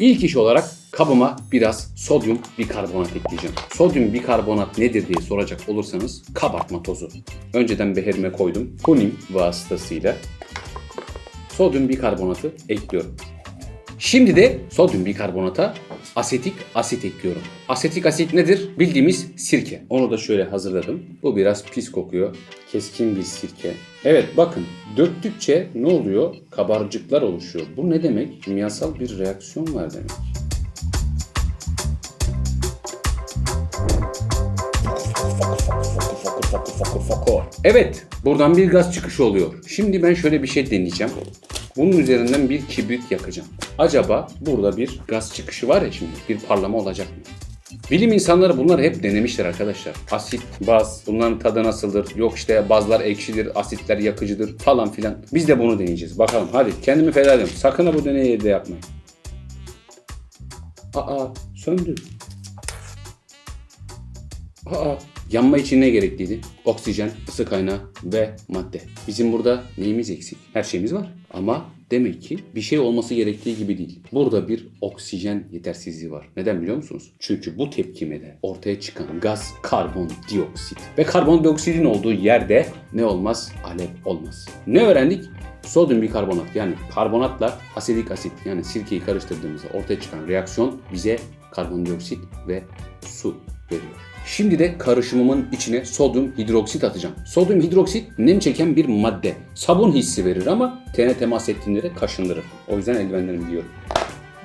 İlk iş olarak kabıma biraz sodyum bikarbonat ekleyeceğim. Sodyum bikarbonat nedir diye soracak olursanız kabartma tozu. Önceden beherime koydum. Hunim vasıtasıyla sodyum bikarbonatı ekliyorum. Şimdi de sodyum bikarbonata asetik asit ekliyorum. Asetik asit nedir? Bildiğimiz sirke. Onu da şöyle hazırladım. Bu biraz pis kokuyor. Keskin bir sirke. Evet bakın döktükçe ne oluyor? Kabarcıklar oluşuyor. Bu ne demek? Kimyasal bir reaksiyon var demek. Evet, buradan bir gaz çıkışı oluyor. Şimdi ben şöyle bir şey deneyeceğim. Bunun üzerinden bir kibrit yakacağım. Acaba burada bir gaz çıkışı var ya şimdi, bir parlama olacak mı? Bilim insanları bunları hep denemişler arkadaşlar. Asit, baz, bunların tadı nasıldır? Yok işte bazlar ekşidir, asitler yakıcıdır falan filan. Biz de bunu deneyeceğiz. Bakalım hadi kendimi feda ediyorum. Sakın ha bu deneyi evde yapmayın. Aa söndü. Aa, yanma için ne gerekliydi? Oksijen, ısı kaynağı ve madde. Bizim burada neyimiz eksik? Her şeyimiz var. Ama demek ki bir şey olması gerektiği gibi değil. Burada bir oksijen yetersizliği var. Neden biliyor musunuz? Çünkü bu tepkimede ortaya çıkan gaz karbondioksit. Ve karbondioksitin olduğu yerde ne olmaz? Alev olmaz. Ne öğrendik? Sodyum bikarbonat yani karbonatla asidik asit yani sirkeyi karıştırdığımızda ortaya çıkan reaksiyon bize karbondioksit ve su veriyor. Şimdi de karışımımın içine sodyum hidroksit atacağım. Sodyum hidroksit nem çeken bir madde. Sabun hissi verir ama tene temas ettiğinde de kaşındırır. O yüzden eldivenlerimi giyiyorum.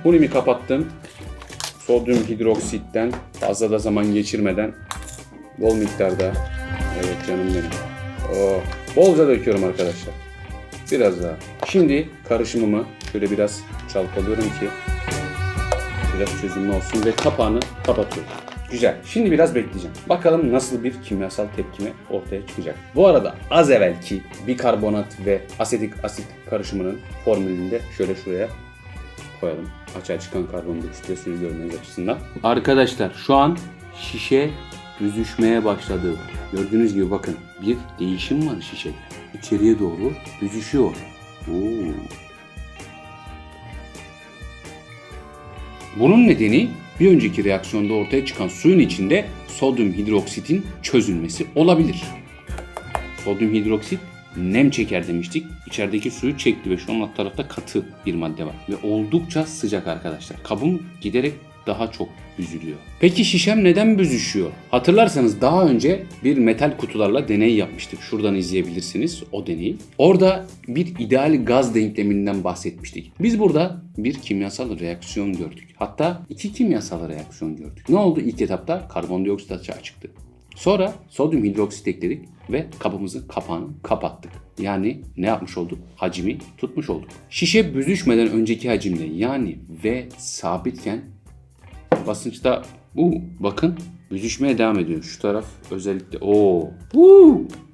Bunimi kapattım. Sodyum hidroksitten fazla da zaman geçirmeden bol miktarda evet canım benim. Oh, bolca döküyorum arkadaşlar. Biraz daha. Şimdi karışımımı şöyle biraz çalkalıyorum ki biraz çözümlü olsun ve kapağını kapatıyorum. Güzel. Şimdi biraz bekleyeceğim. Bakalım nasıl bir kimyasal tepkime ortaya çıkacak. Bu arada az evvelki bikarbonat ve asetik asit karışımının formülünü de şöyle şuraya koyalım. Açığa çıkan karbondioksit ve suyu görmeniz açısından. Arkadaşlar şu an şişe büzüşmeye başladı. Gördüğünüz gibi bakın bir değişim var şişede. İçeriye doğru büzüşüyor. Oo. Bunun nedeni bir önceki reaksiyonda ortaya çıkan suyun içinde sodyum hidroksitin çözülmesi olabilir. Sodyum hidroksit nem çeker demiştik. İçerideki suyu çekti ve şu an alt tarafta katı bir madde var. Ve oldukça sıcak arkadaşlar. Kabım giderek daha çok büzülüyor. Peki şişem neden büzüşüyor? Hatırlarsanız daha önce bir metal kutularla deney yapmıştık. Şuradan izleyebilirsiniz o deneyi. Orada bir ideal gaz denkleminden bahsetmiştik. Biz burada bir kimyasal reaksiyon gördük. Hatta iki kimyasal reaksiyon gördük. Ne oldu ilk etapta? Karbondioksit açığa çıktı. Sonra sodyum hidroksit ekledik ve kabımızın kapağını kapattık. Yani ne yapmış olduk? Hacmi tutmuş olduk. Şişe büzüşmeden önceki hacimde yani V sabitken basınçta bu bakın büzüşmeye devam ediyor. Şu taraf özellikle o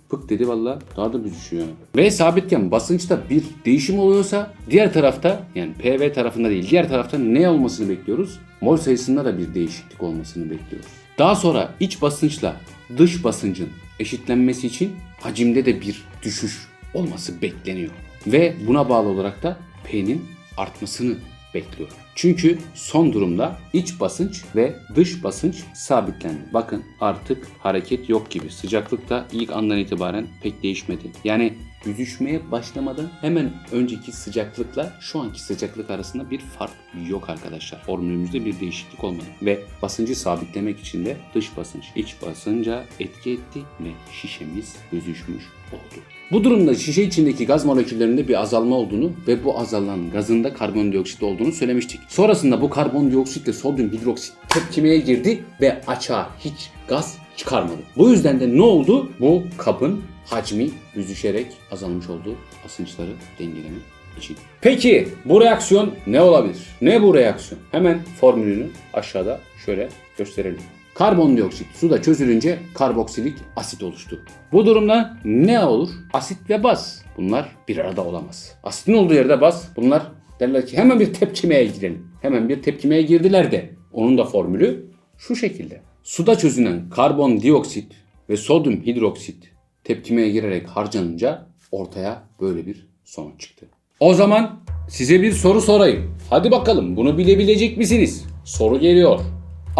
pık dedi valla daha da büzüşüyor. V sabitken basınçta bir değişim oluyorsa diğer tarafta yani PV tarafında değil diğer tarafta ne olmasını bekliyoruz? Mol sayısında da bir değişiklik olmasını bekliyoruz. Daha sonra iç basınçla dış basıncın eşitlenmesi için hacimde de bir düşüş olması bekleniyor. Ve buna bağlı olarak da P'nin artmasını bekliyorum. Çünkü son durumda iç basınç ve dış basınç sabitlendi. Bakın artık hareket yok gibi. Sıcaklık da ilk andan itibaren pek değişmedi. Yani büzüşmeye başlamadan hemen önceki sıcaklıkla şu anki sıcaklık arasında bir fark yok arkadaşlar. Formülümüzde bir değişiklik olmadı. Ve basıncı sabitlemek için de dış basınç iç basınca etki etti ve şişemiz büzüşmüş oldu. Bu durumda şişe içindeki gaz moleküllerinde bir azalma olduğunu ve bu azalan gazın da karbondioksit olduğunu söylemiştik. Sonrasında bu karbondioksitle sodyum hidroksit tepkimeye girdi ve açığa hiç gaz çıkarmadı. Bu yüzden de ne oldu? Bu kabın hacmi büzüşerek azalmış oldu basınçları dengelemek için. Peki bu reaksiyon ne olabilir? Ne bu reaksiyon? Hemen formülünü aşağıda şöyle gösterelim. Karbondioksit suda çözülünce karboksilik asit oluştu. Bu durumda ne olur? Asit ve baz. Bunlar bir arada olamaz. Asitin olduğu yerde baz. Bunlar derler ki hemen bir tepkimeye girelim. Hemen bir tepkimeye girdiler de onun da formülü şu şekilde. Suda çözünen karbondioksit ve sodyum hidroksit tepkimeye girerek harcanınca ortaya böyle bir sonuç çıktı. O zaman size bir soru sorayım. Hadi bakalım bunu bilebilecek misiniz? Soru geliyor.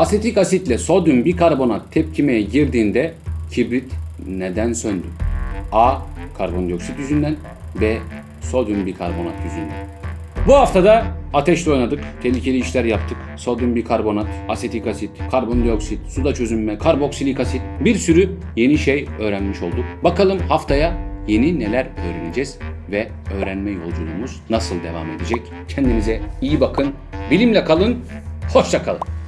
Asetik asitle sodyum bikarbonat tepkimeye girdiğinde kibrit neden söndü? A. Karbondioksit yüzünden B. Sodyum bikarbonat yüzünden. Bu haftada ateşle oynadık, tehlikeli işler yaptık. Sodyum bikarbonat, asetik asit, karbondioksit, suda çözünme, karboksilik asit bir sürü yeni şey öğrenmiş olduk. Bakalım haftaya yeni neler öğreneceğiz ve öğrenme yolculuğumuz nasıl devam edecek? Kendinize iyi bakın, bilimle kalın, hoşça kalın.